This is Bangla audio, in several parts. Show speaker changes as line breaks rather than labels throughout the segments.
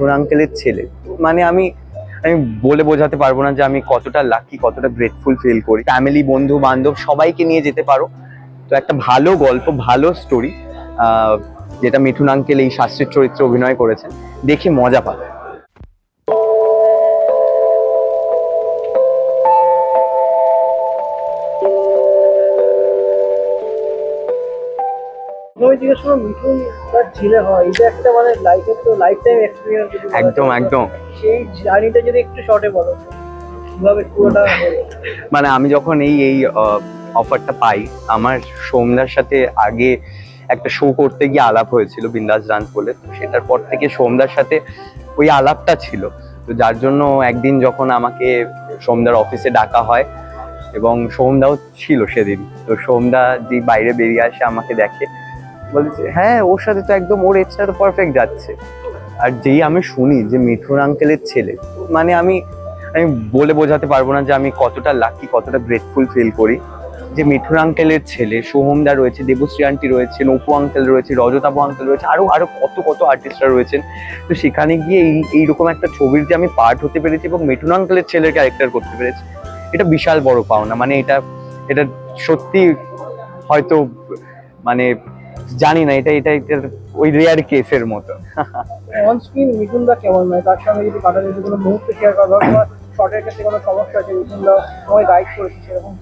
মিঠুন আঙ্কেলের ছেলে। মানে আমি আমি বলে বোঝাতে পারব না যে আমি কতটা লাকি কতটা গ্রেটফুল ফিল করি। ফ্যামিলি বন্ধু বান্ধব সবাইকে নিয়ে যেতে পারো। তো একটা ভালো গল্প, ভালো স্টোরি যেটা মিঠুন আঙ্কেল এই শাস্ত্রীর চরিত্রে অভিনয় করেছেন, দেখে মজা পাবে।
আমি জিজ্ঞেস করব মিঠুন তার ছেলে হয়। এটা একটা মানে লাইফের তো লাইফ টাইম এক্সপিরিয়েন্স
একদম একদম।
সেই জার্নিটা যদি একটু শর্টে বলো কীভাবে পুরোটা
মানে আমি যখন এই এই অফারটা পাই আমার সোমদার সাথে আগে একটা শো করতে গিয়ে আলাপ হয়েছিল বিন্দাস ডান্স বলে। তো সেটার পর থেকে সোমদার সাথে ওই আলাপটা ছিল। তো যার জন্য একদিন যখন আমাকে সোমদার অফিসে ডাকা হয় এবং সোমদাও ছিল সেদিন। তো সোমদা যে বাইরে বেরিয়ে আসে আমাকে দেখে। বলছে হ্যাঁ ওর সাথে তো একদম ওর এজটা তো পারফেক্ট যাচ্ছে। আর যেই আমি শুনি যে মিঠুন আঙ্কেলের ছেলে মানে আমি আমি বলে বোঝাতে পারব না যে আমি কতটা লাকি কতটা গ্রেটফুল ফিল করি যে মিঠুন আঙ্কেলের ছেলে সোহমদা রয়েছে, দেবশ্রী আন্টি রয়েছেন অপু আঙ্কেল রয়েছে রজতাবু আঙ্কেল রয়েছে আরও আরও কত কত আর্টিস্টরা রয়েছেন। তো সেখানে গিয়ে এই, এইরকম একটা ছবির যে আমি পার্ট হতে পেরেছি এবং মিঠুন আঙ্কেলের ছেলের ক্যারেক্টার করতে পেরেছি, এটা বিশাল বড় পাওনা। মানে এটা এটা সত্যি হয়তো মানে জানি না এটা এটা এটা ওই রেয়ার কেসের মতো।
অন স্ক্রিন মিঠুন দা কেমন? মানে তার সঙ্গে যদি কাটা যদি কোনো মুহূর্ত শেয়ার করা তোমার শর্টের ক্ষেত্রে কোনো সমস্যা আছে মিঠুন দা তোমায় গাইড করেছে সেরকম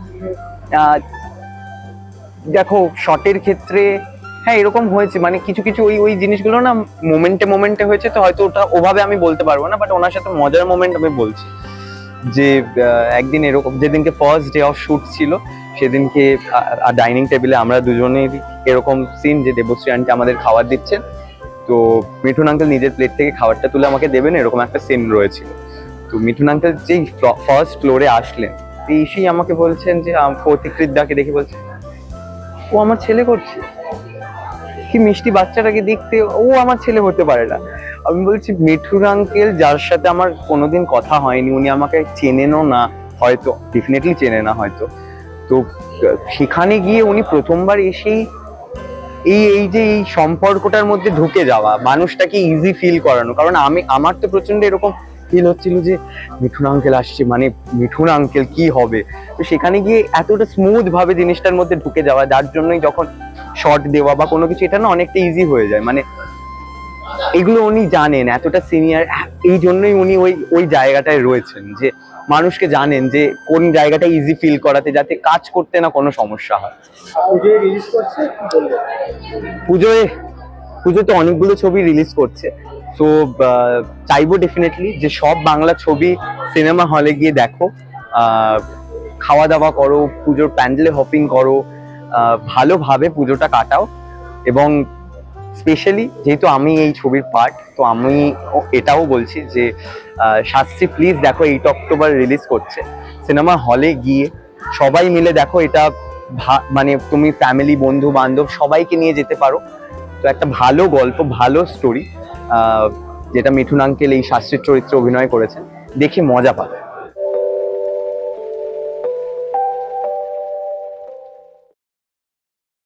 দেখো শটের ক্ষেত্রে হ্যাঁ এরকম হয়েছে। মানে কিছু কিছু ওই ওই জিনিসগুলো না মোমেন্টে মোমেন্টে হয়েছে তো হয়তো ওটা ওভাবে আমি বলতে পারব না বাট ওনার সাথে মজার মোমেন্ট আমি বলছি। যে একদিন এরকম যেদিনকে ফার্স্ট ডে অফ শুট ছিল সেদিনকে ডাইনিং টেবিলে আমরা দুজনেই এরকম সিন যে দেবশ্রী আন্টি আমাদের খাবার দিচ্ছেন, তো মিঠুন আঙ্কেল নিজের প্লেট থেকে খাবারটা তুলে আমাকে দেবেন, এরকম একটা সিন রয়েছিল তো মিঠুন আঙ্কেল যেই ফার্স্ট ফ্লোরে আসলেন এসেই আমাকে বলছেন যে ফতিকৃত দাকে দেখে বলছে, ও আমার ছেলে করছে। কি মিষ্টি বাচ্চাটাকে দেখতে ও আমার ছেলে হতে পারে না। আমি বলছি, মিঠুন আঙ্কেল যার সাথে আমার কোনোদিন কথা হয়নি, উনি আমাকে চেনেনও না, হয়তো ডেফিনেটলি চেনে না হয়তো। তো সেখানে গিয়ে উনি প্রথমবার এসেই এই এই যে এই সম্পর্কটার মধ্যে ঢুকে যাওয়া, মানুষটাকে ইজি ফিল করানো। কারণ আমি, আমার তো প্রচণ্ড এরকম ফিল হচ্ছিল যে, মিঠুন আঙ্কেল আসছে মানে মিঠুন আঙ্কেল কি হবে? তো সেখানে গিয়ে এতটা স্মুথ ভাবে জিনিসটার মধ্যে ঢুকে যাওয়া, যার জন্যই যখন শর্ট দেওয়া বা কোনো কিছু, এটা না অনেকটা ইজি হয়ে যায়। মানে এগুলো উনি জানেন, এতটা সিনিয়র এই জন্যই উনি ওই ওই জায়গাটায় রয়েছেন যে মানুষকে জানেন যে কোন জায়গাটা ইজি ফিল করাতে যাতে কাজ করতে না কোনো সমস্যা হয়।
পুজোয়
পুজোয় পুজোতে অনেকগুলো ছবি রিলিজ করছে। তো চাইব ডেফিনেটলি যে সব বাংলা ছবি সিনেমা হলে গিয়ে দেখো। খাওয়া দাওয়া করো পুজোর প্যান্ডেলে হপিং করো ভালোভাবে পুজোটা কাটাও। এবং স্পেশালি যেহেতু আমি এই ছবির পার্ট তো আমি এটাও বলছি যে শাস্ত্রী প্লিজ দেখো এইট অক্টোবর রিলিজ করছে। সিনেমা হলে গিয়ে সবাই মিলে দেখো এটা মানে তুমি ফ্যামিলি বন্ধু, বান্ধব সবাইকে নিয়ে যেতে পারো। তো একটা ভালো গল্প, ভালো স্টোরি যেটা মিঠুন আঙ্কেল এই শাস্ত্রীর চরিত্রে অভিনয় করেছেন, দেখে মজা পাবে।